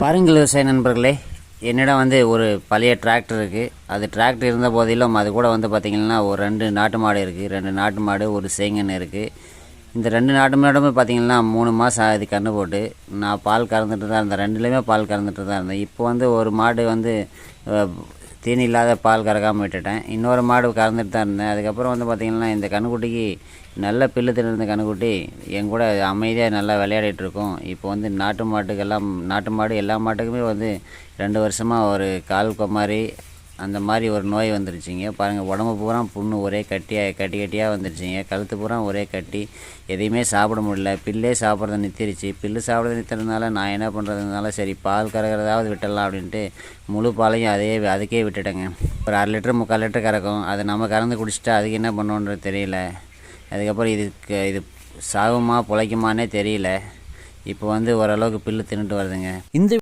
பாருங்கள் விவசாய நண்பர்களே என்னிடம் வந்து ஒரு பழைய டிராக்டர் இருக்குது அது டிராக்டர் இருந்த போதிலும் அது கூட வந்து பார்த்திங்கன்னா ஒரு ரெண்டு நாட்டு மாடு இருக்குது ரெண்டு நாட்டு மாடு ஒரு சேங்கன் இருக்குது இந்த ரெண்டு நாட்டு மாடுமே பார்த்திங்கன்னா மூணு மாதம் ஆகுது கன்று போட்டு. நான் பால் கறந்துட்டு தான் இருந்தேன். ரெண்டுலேயுமே பால் கறந்துட்டு தான் இருந்தேன். இப்போ வந்து ஒரு மாடு வந்து தீனி இல்லாத பால் கறக்காமல் விட்டுட்டேன். இன்னொரு மாடு கறந்துட்டு தான் இருந்தேன். அதுக்கப்புறம் வந்து பார்த்திங்கன்னா இந்த கன்றுக்குட்டிக்கு நல்ல பில்லு தின்னிருந்த கன்றுக்குட்டி என் கூட அமைதியாக நல்லா விளையாடிட்டுருக்கோம் இப்போ வந்து நாட்டு மாட்டுக்கெல்லாம் நாட்டு மாடு எல்லா மாட்டுக்குமே வந்து ரெண்டு வருஷமாக ஒரு கால் குமாரி அந்த மாதிரி ஒரு நோய் வந்துருச்சுங்க. பாருங்கள் உடம்பு பூரா புண்ணு ஒரே கட்டியாக கட்டி கட்டியாக வந்துருச்சுங்க. கழுத்து பூரா ஒரே கட்டி. எதையுமே சாப்பிட முடியல. பில்லே சாப்பிட்றத நிறுத்திருச்சு பில்லு சாப்பிட்றத நிறுத்துறதுனால நான் என்ன பண்ணுறதுனால சரி பால் கறக்கிறதாவது விட்டுடலாம் அப்படின்ட்டு முழு பாலையும் அதே அதுக்கே விட்டுட்டேங்க. ஒரு அரை லிட்டர் முக்கால் லிட்டர் கறக்கும். அதை நம்ம கறந்து குடிச்சிட்டா அதுக்கு என்ன பண்ணுன்றது தெரியல. அதுக்கப்புறம் இதுக்கு இது சாகுமா பிழைக்குமானே தெரியல. இப்போ வந்து ஓரளவுக்கு பில்லு தின்னுட்டு வருதுங்க. இந்த